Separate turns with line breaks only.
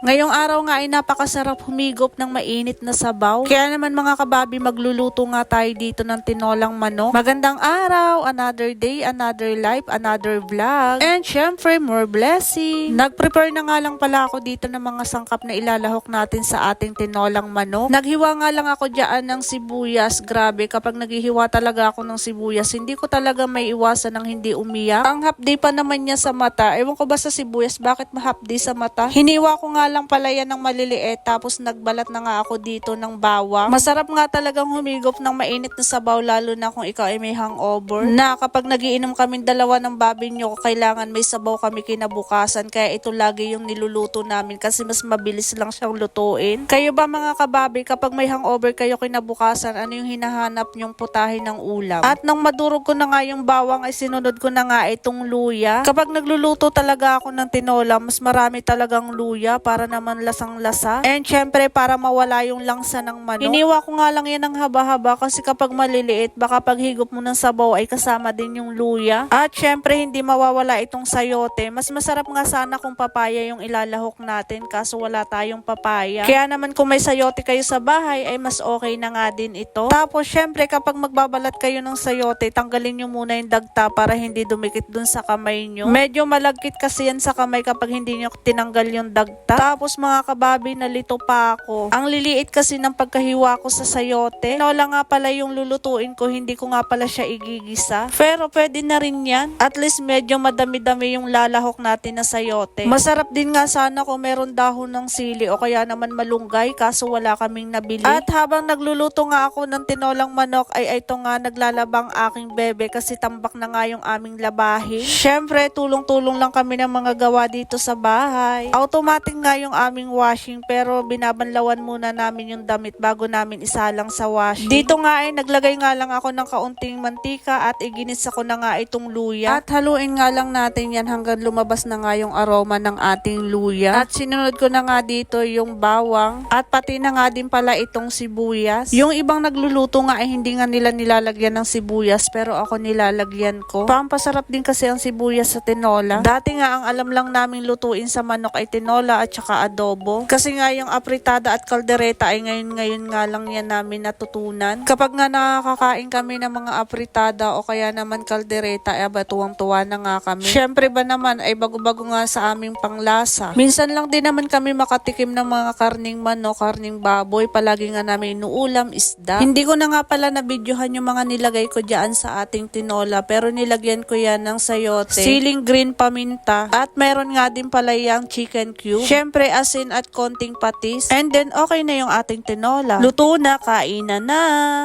Ngayong araw nga ay napakasarap humigop ng mainit na sabaw. Kaya naman mga kababi, magluluto nga tayo dito ng tinolang manok. Magandang araw, another day, another life, another vlog. And syempre, more blessing. Nag-prepare na nga lang pala ako dito ng mga sangkap na ilalahok natin sa ating tinolang manok. Naghiwa nga lang ako dyan ng sibuyas. Grabe, kapag naghihiwa talaga ako ng sibuyas, hindi ko talaga may iwasan ng hindi umiyak. Ang hapdi pa naman niya sa mata. Ewan ko ba sa sibuyas, bakit mahapdi sa mata? Hiniwa ko nga lang pala yan ng maliliit, tapos nagbalat na nga ako dito ng bawang. Masarap nga talagang humigop ng mainit na sabaw, lalo na kung ikaw ay may hangover. Na kapag nagiinom kami dalawa ng babi nyo, kailangan may sabaw kami kinabukasan. Kaya ito lagi yung niluluto namin kasi mas mabilis lang siyang lutuin. Kayo ba mga kababi, kapag may hangover kayo kinabukasan, ano yung hinahanap nyong putahe ng ulam? At nang madurog ko na nga yung bawang, ay sinunod ko na nga itong luya. Kapag nagluluto talaga ako ng tinola, mas marami talagang luya para naman lasang-lasa. And syempre, para mawala yung langsa ng manok. Iniwa ko nga lang yan ng haba-haba kasi kapag maliliit, baka paghigop mo ng sabaw ay kasama din yung luya. At syempre, hindi mawawala itong sayote. Mas masarap nga sana kung papaya yung ilalahok natin kaso wala tayong papaya. Kaya naman kung may sayote kayo sa bahay, ay mas okay na nga din ito. Tapos syempre, kapag magbabalat kayo ng sayote, tanggalin nyo muna yung dagta para hindi dumikit dun sa kamay nyo. Medyo malagkit kasi yan sa kamay kapag hindi nyo tinanggal yung dagta. Tapos mga kababi, nalito pa ako. Ang liliit kasi ng pagkahiwa ko sa sayote. Nola nga pala yung lulutuin ko, hindi ko nga pala siya igigisa. Pero pwede na rin yan. At least medyo madami-dami yung lalahok natin na sayote. Masarap din nga sana kung meron dahon ng sili o kaya naman malunggay kaso wala kaming nabili. At habang nagluluto nga ako ng tinolang manok ay ito nga naglalabang aking bebe kasi tambak na nga yung aming labahin. Syempre, tulong-tulong lang kami ng mga gawa dito sa bahay. Automatic nga yung aming washing pero binabanlawan muna namin yung damit bago namin isalang sa washing. Dito nga ay naglagay nga lang ako ng kaunting mantika at iginis ako na nga itong luya. At haluin nga lang natin yan hanggang lumabas na nga yung aroma ng ating luya. At sinunod ko na nga dito yung bawang at pati na nga din pala itong sibuyas. Yung ibang nagluluto nga ay hindi nga nila nilalagyan ng sibuyas pero ako nilalagyan ko. Pampasarap din kasi ang sibuyas sa tinola. Dati nga ang alam lang naming lutuin sa manok ay tinola at saka adobo. Kasi nga yung apritada at kaldereta ay ngayon-ngayon nga lang yan namin natutunan. Kapag nga nakakain kami ng mga apritada o kaya naman kaldereta, ay aba tuwang-tuwa na nga kami. Syempre ba naman ay bago-bago nga sa aming panglasa. Minsan lang din naman kami makatikim ng mga karning manok, karning baboy. Palagi nga namin inuulam, isda. Hindi ko na nga pala nabidyohan yung mga nilagay ko dyan sa ating tinola pero nilagyan ko yan ng sayote, siling green paminta at meron nga din pala yung chicken cube. Syempre asin at konting patis and then okay na yung ating tinola. Luto na, kainan na!